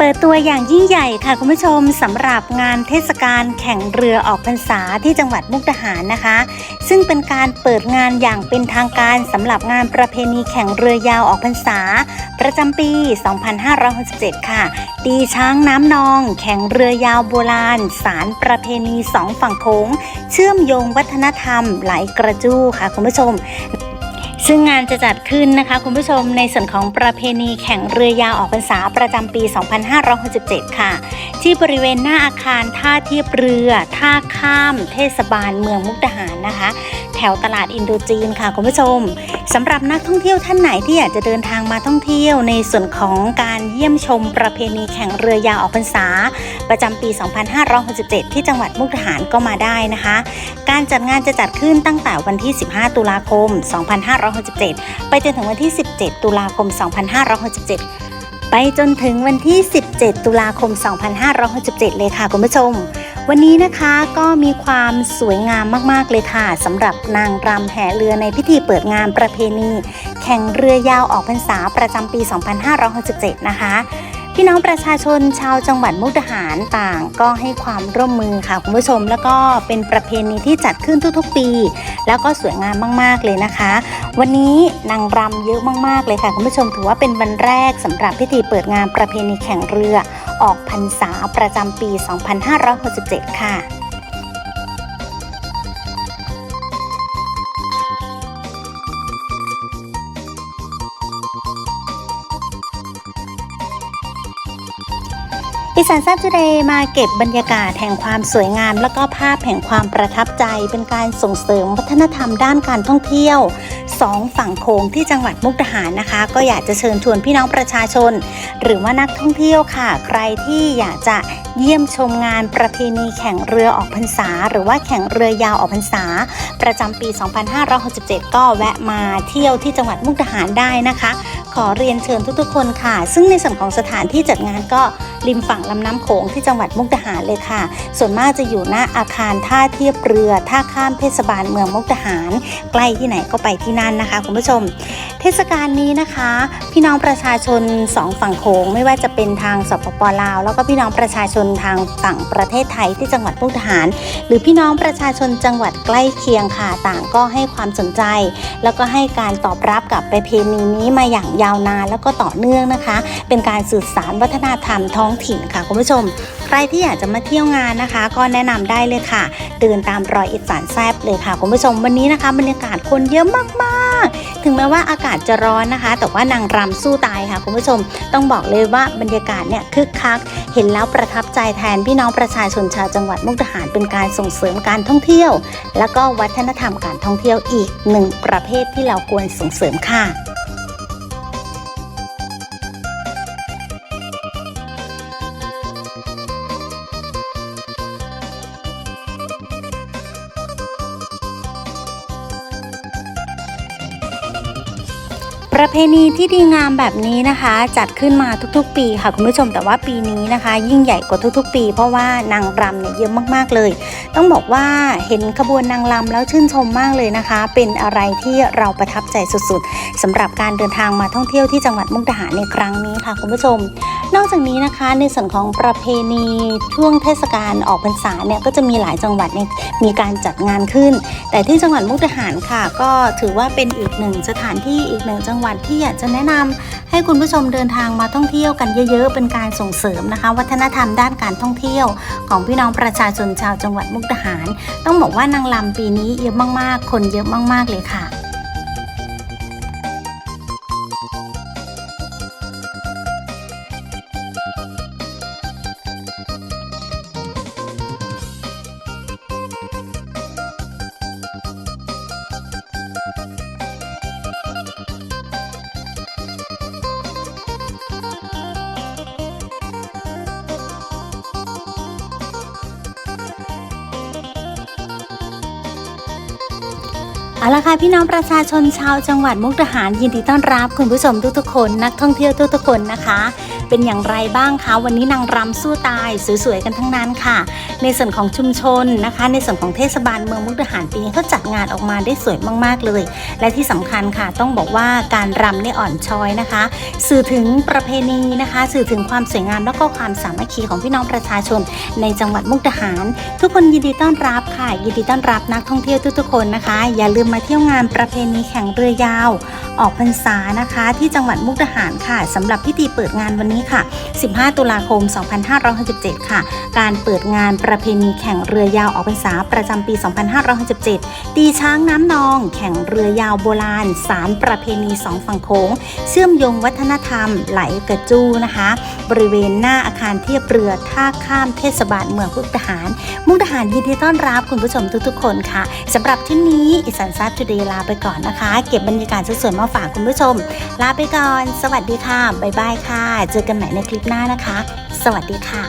เปิดตัวอย่างยิ่งใหญ่ค่ะคุณผู้ชมสำหรับงานเทศกาลแข่งเรือออกพรรษาที่จังหวัดมุกดาหารนะคะ ซึ่งเป็นการเปิดงานอย่างเป็นทางการสำหรับงานประเพณีแข่งเรือยาวออกพรรษา ประจำปี 2567 ค่ะ ตีช้างน้ำนอง แข่งเรือยาวโบราณ สารประเพณีสองฝั่งโขงเชื่อมโยงวัฒนธรรมไหลกระจู้ค่ะคุณผู้ชม ซึ่งงานจะจัดขึ้นนะคะ คุณผู้ชมในส่วนของประเพณีแข่งเรือยาวออกพรรษาประจำปี 2567 ค่ะ ที่บริเวณหน้าอาคารท่าเทียบเรือ ท่าข้าม เทศบาลเมืองมุกดาหารนะคะ แถวตลาดอินโดจีนค่ะคุณผู้ชมสำหรับนักท่องเที่ยวท่านไหนที่อยากจะเดินทางมาท่องเที่ยว ในส่วนของการเยี่ยมชมประเพณีแข่งเรือยาวออกพรรษา ประจำปี 2567 ที่จังหวัดมุกดาหารก็มาได้นะคะ การจัดงานจะจัดขึ้นตั้งแต่วันที่ 15 ตุลาคม 2567 ไปจนถึงวันที่ 17 ตุลาคม 2567 ไปจนถึงวันที่ 17 ตุลาคม 2567 เลยค่ะคุณผู้ชม วันนี้นะคะก็มีความสวยงามมากๆเลยค่ะสำหรับนางรำแห่เรือในพิธีเปิดงานประเพณี แข่งเรือยาวออกพรรษาประจำปี 2567 นะคะ พี่น้องประชาชนชาวจังหวัดมุกดาหารต่างก็ให้ความร่วมมือค่ะคุณผู้ชมแล้วก็เป็นประเพณีที่จัดขึ้นทุกๆปี แล้วก็สวยงามมากๆเลยนะคะ วันนี้นางรำเยอะมากๆเลยค่ะคุณผู้ชมถือว่าเป็นวันแรกสำหรับพิธีเปิดงานประเพณีแข่งเรือ ออกพรรษาประจำปี 2567 ค่ะ อีสานซับจูเดย์มาเก็บบรรยากาศแห่งความสวยงาม แล้วก็ภาพแห่งความประทับใจ เป็นการส่งเสริมวัฒนธรรมด้านการท่องเที่ยวสองฝั่งโขงที่จังหวัดมุกดาหารนะคะ ก็อยากจะเชิญชวนพี่น้องประชาชน หรือว่านักท่องเที่ยวค่ะ ใครที่อยากจะเยี่ยมชมงานประเพณีแข่งเรือออกพรรษา หรือว่าแข่งเรือยาวออกพรรษา ประจำปี 2567 ก็แวะมาเที่ยวที่จังหวัดมุกดาหารได้นะคะ ขอเรียนเชิญทุกๆคนค่ะ ซึ่งในส่วนของสถานที่จัดงานก็ริมฝั่งลำน้ำโขงที่จังหวัดมุกดาหารเลยค่ะ ส่วนมากจะอยู่หน้าอาคารท่าเทียบเรือท่าข้ามเทศบาลเมืองมุกดาหาร ใกล้ที่ไหนก็ไปที่นั่นนะคะ คุณผู้ชม เทศกาลนี้นะคะ พี่น้องประชาชนสองฝั่งโขงไม่ว่าจะเป็นทางสปปลาว แล้วก็พี่น้องประชาชนทางฝั่งประเทศไทยที่จังหวัดมุกดาหาร หรือพี่น้องประชาชนจังหวัดใกล้เคียงค่ะต่างก็ให้ความสนใจ แล้วก็ให้การตอบรับกับประเพณีนี้มาอย่างยาวนานแล้วก็ต่อเนื่องนะคะ เป็นการสื่อสารวัฒนธรรมท้องถิ่นค่ะคุณผู้ชม ใครที่อยากจะมาเที่ยวงานนะคะ ก็แนะนำได้เลยค่ะ เดินตามรอยอีสานแซบเลยค่ะคุณผู้ชมวันนี้นะคะบรรยากาศคนเยอะมากๆ ถึงแม้ว่าอากาศจะร้อนนะคะ แต่ว่านางรำสู้ตายค่ะคุณผู้ชม ต้องบอกเลยว่าบรรยากาศเนี่ยคึกคัก เห็นแล้วประทับใจแทนพี่น้องประชาชนชาวจังหวัดมุกดาหารเป็นการส่งเสริมการท่องเที่ยว แล้วก็วัฒนธรรมการท่องเที่ยวอีกหนึ่งประเภทที่เราควรส่งเสริมค่ะ ประเพณีที่ดีงามแบบนี้นะคะ จัดขึ้นมาทุกๆ ปีค่ะคุณผู้ชมแต่ว่าปีนี้นะคะ ยิ่งใหญ่กว่าทุกๆ ปี เพราะว่านางรำเนี่ยเยอะมากๆเลย ต้องบอกว่าเห็นขบวนนางรำแล้วชื่นชมมากเลยนะคะ เป็นอะไรที่เราประทับใจสุดๆสำหรับการเดินทางมาท่องเที่ยวที่จังหวัดมุกดาหารในครั้งนี้ค่ะคุณผู้ชม นอกจากนี้นะคะในส่วนของประเพณีช่วงเทศกาลออกพรรษาเนี่ยก็จะมีหลายจังหวัดมีการจัดงานขึ้น แต่ที่จังหวัดมุกดาหารค่ะ ก็ถือว่าเป็นอีกหนึ่งสถานที่อีกหนึ่งจังหวัดที่อยากจะแนะนำให้คุณผู้ชมเดินทางมาท่องเที่ยวกันเยอะๆ เป็นการส่งเสริมนะคะ วัฒนธรรมด้านการท่องเที่ยว ของพี่น้องประชาชนชาวจังหวัดมุกดาหาร ต้องบอกว่านางลำปีนี้เยอะมากๆ คนเยอะมากๆเลยค่ะ เอาละค่ะพี่น้องประชาชนชาวจังหวัดมุกดาหารยินดีต้อนรับคุณผู้ชมทุกๆคน นักท่องเที่ยวทุกๆคนนะคะ เป็นอย่างไรบ้างคะวันนี้นางรำสู้ตายสวยๆกันทั้งนั้นค่ะ ในส่วนของชุมชนนะคะ ในส่วนของเทศบาลเมืองมุกดาหารปีนี้เขาจัดงานออกมาได้สวยมากๆเลย และที่สำคัญค่ะ ต้องบอกว่าการรำเนี่ยอ่อนช้อยนะคะ สื่อถึงประเพณีนะคะ สื่อถึงความสวยงามแล้วก็ความสามัคคีของพี่น้องประชาชน ในจังหวัดมุกดาหาร ทุกคนยินดีต้อนรับค่ะ ยินดีต้อนรับนักท่องเที่ยวทุกๆคนนะคะ อย่าลืมมาเที่ยวงานประเพณีแข่งเรือยาว ออกพรรษานะคะ ที่จังหวัดมุกดาหารค่ะสำหรับพิธีเปิดงานวันนี้ค่ะ 15 ตุลาคม 2567 ค่ะ การเปิดงานประเพณีแข่งเรือยาวออกพรรษาประจำปี 2567 ตีช้างน้ำนอง แข่งเรือยาวโบราณ สารประเพณีสองฝั่งโค้งเชื่อมโยงวัฒนธรรมไหลกระจูนะคะ บริเวณหน้าอาคารเทียบเรือท่าข้ามเทศบาลเมืองมุกดาหาร มุกดาหารยินดีต้อนรับคุณผู้ชมทุกๆคนค่ะสำหรับที่นี้อิสันซัตทูเดย์ลาไปก่อนนะคะ เก็บบรรยากาศสวยๆมาฝากคุณผู้ชม ลาไปก่อน สวัสดีค่ะ บ๊ายบายค่ะ เจอกันใหม่ในคลิปหน้านะคะ สวัสดีค่ะ